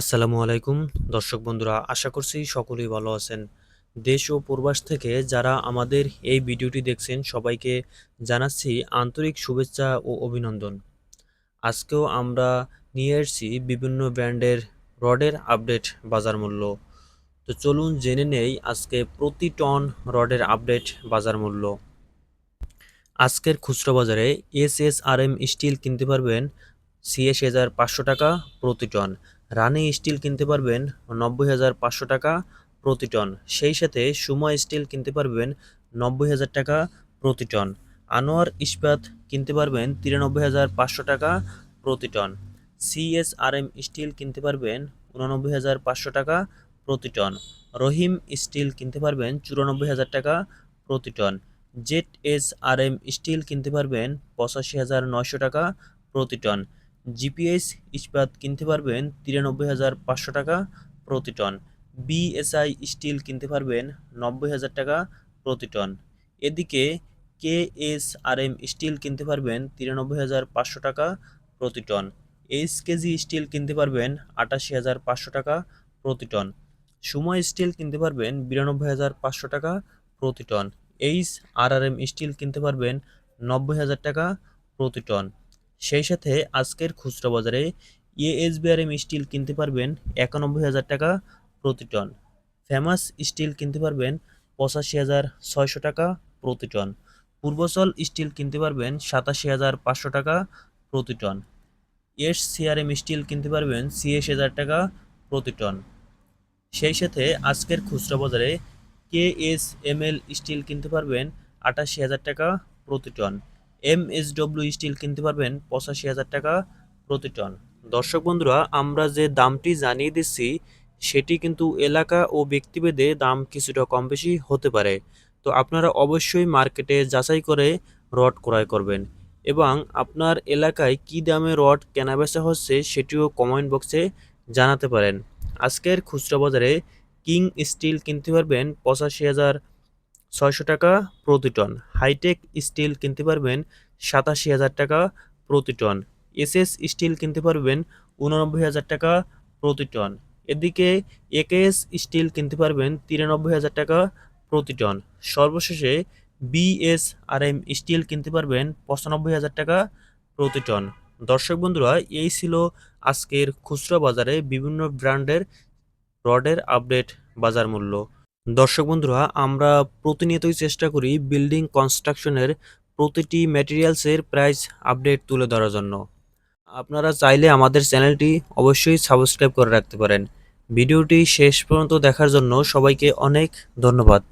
আসসালামু আলাইকুম। দর্শক বন্ধুরা, আশা করছি সকলেই ভালো আছেন। দেশ ও প্রবাস থেকে যারা আমাদের এই ভিডিওটি দেখছেন, সবাইকে জানাচ্ছি আন্তরিক শুভেচ্ছা ও অভিনন্দন। আজকেও আমরা নিয়ে এসেছি বিভিন্ন ব্র্যান্ডের রডের আপডেট বাজার মূল্য। তো চলুন জেনে নেই আজকে প্রতি টন রডের আপডেট বাজার মূল্য। আজকের খুচরো বাজারে S S R M steel কিনতে পারবেন সিএস হাজার পাঁচশো টাকা প্রতি টন। রানি স্টিল কিনতে পারবেন নব্বই হাজার পাঁচশো টাকা প্রতি টন। সেই সাথে সুমা স্টিল কিনতে পারবেন নব্বই হাজার টাকা প্রতি টন। আনোয়ার ইস্পাত কিনতে পারবেন তিরানব্বই হাজার পাঁচশো টাকা প্রতি টন। সিএসআরএম স্টিল কিনতে পারবেন উননব্বই হাজার পাঁচশো টাকা প্রতি টন। রহিম স্টিল কিনতে পারবেন চুরানব্বই হাজার টাকা প্রতি ton. Z S R M steel কিনতে পারবেন পঁচাশি হাজার নয়শো টাকা প্রতি টন। জিপিএস ইস্পাত কিনতে পারবেন তিরানব্বই হাজার পাঁচশো টাকা প্রতি টন। বিএসআই স্টিল কিনতে পারবেন নব্বই হাজার টাকা প্রতি টন। এদিকে K S R M steel কিনতে পারবেন তিরানব্বই হাজার পাঁচশো টাকা প্রতি টন। এইচ কেজি স্টিল কিনতে পারবেন আটাশি হাজার পাঁচশো টাকা প্রতি টন। সময় স্টিল কিনতে পারবেন বিরানব্বই হাজার পাঁচশো টাকা প্রতি ton. H R R M steel কিনতে পারবেন নব্বই হাজার টাকা প্রতি টন। সেই সাথে আজকের খুচরা বাজারে এএসবিআরএম স্টিল কিনতে পারবেন একানব্বই হাজার টাকা প্রতি টন। ফেমাস স্টিল কিনতে পারবেন পঁচাশি হাজার ছয়শো টাকা প্রতি টন। পূর্বচল স্টিল কিনতে পারবেন সাতাশি হাজার পাঁচশো টাকা প্রতি টন। এস সিআরএম স্টিল কিনতে পারবেন ছিয়াশি হাজার টাকা প্রতি টন। সেই সাথে আজকের খুচরা বাজারে K S M L steel কিনতে পারবেন আটাশি হাজার টাকা প্রতি ton. M S W steel কিনতে পারবেন পঁচাশি হাজার টাকা প্রতি টন। দর্শক বন্ধুরা, আমরা যে দামটি জানিয়ে দিচ্ছি, সেটি কিন্তু এলাকা ও ব্যক্তিভেদে দাম কিছুটা কম বেশি হতে পারে। তো আপনারা অবশ্যই মার্কেটে যাচাই করে রড ক্রয় করবেন এবং আপনার এলাকায় কী দামে রড কেনাবেচা হচ্ছে সেটিও কমেন্ট বক্সে জানাতে পারেন। আজকের খুচরা বাজারে কিং স্টিল কিনতে পারবেন পঁচাশি হাজার ছয়শো টাকা প্রতি টন। হাইটেক স্টিল কিনতে পারবেন সাতাশি হাজার টাকা প্রতি টন। এসএস স্টিল কিনতে পারবেন উননব্বই হাজার টাকা প্রতি টন। এদিকে একেএস স্টিল কিনতে পারবেন তিরানব্বই হাজার টাকা প্রতি টন। সর্বশেষে বিএসআরএম স্টিল কিনতে পারবেন পঁচানব্বই হাজার টাকা প্রতি টন। দর্শক বন্ধুরা, এই ছিল আজকের খুচরা বাজারে বিভিন্ন ব্র্যান্ডের রডের আপডেট বাজার মূল্য। দর্শক বন্ধুরা, আমরা প্রতিনিয়তই চেষ্টা করি বিল্ডিং কনস্ট্রাকশনের প্রতিটি ম্যাটেরিয়ালসের প্রাইস আপডেট তুলে ধরার জন্য। আপনারা চাইলে আমাদের চ্যানেলটি অবশ্যই সাবস্ক্রাইব করে রাখতে পারেন। ভিডিওটি শেষ পর্যন্ত দেখার জন্য সবাইকে অনেক ধন্যবাদ।